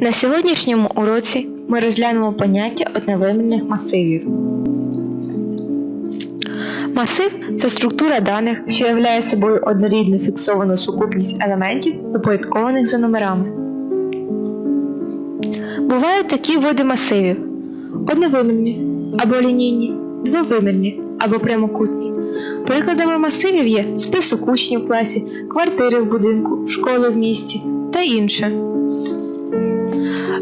На сьогоднішньому уроці ми розглянемо поняття одновимірних масивів. Масив це структура даних, що являє собою однорідну фіксовану сукупність елементів, упорядкованих за номерами. Бувають такі види масивів: одновимірні або лінійні, двовимірні або прямокутні. Прикладами масивів є список учнів в класі, квартири в будинку, школи в місті та інше.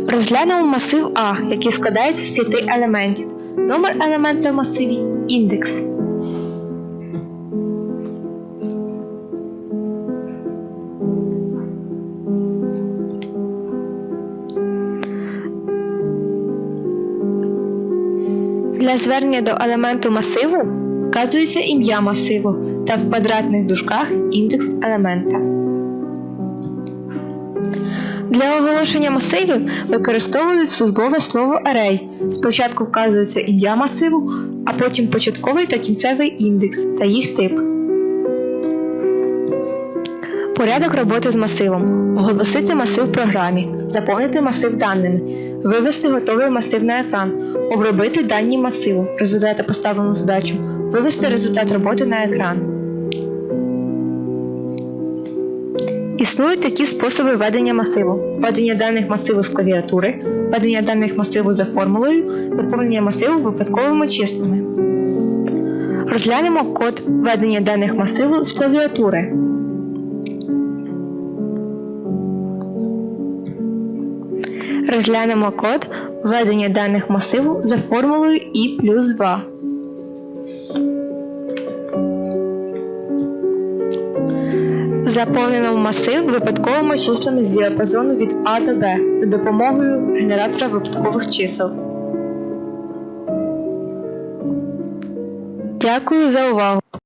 Розглянемо масив А, який складається з п'яти елементів. Номер елемента в масиві індекс. Для звернення до елементу масиву вказується ім'я масиву та в квадратних дужках індекс елемента. Для оголошення масивів використовують службове слово array. Спочатку вказується ім'я масиву, а потім початковий та кінцевий індекс та їх тип. Порядок роботи з масивом. Оголосити масив в програмі, заповнити масив даними, вивести готовий масив на екран, обробити дані масиву, розв'язати поставлену задачу, вивести результат роботи на екран. Існують такі способи ведення масиву: введення даних масиву з клавіатури, введення даних масиву за формулою, доповнення масиву випадковими числами. Розглянемо код введення даних масиву з клавіатури. Розглянемо код введення даних масиву за формулою і плюс 2. Заповнено масив випадковими числами з діапазону від А до Б за допомогою генератора випадкових чисел. Дякую за увагу!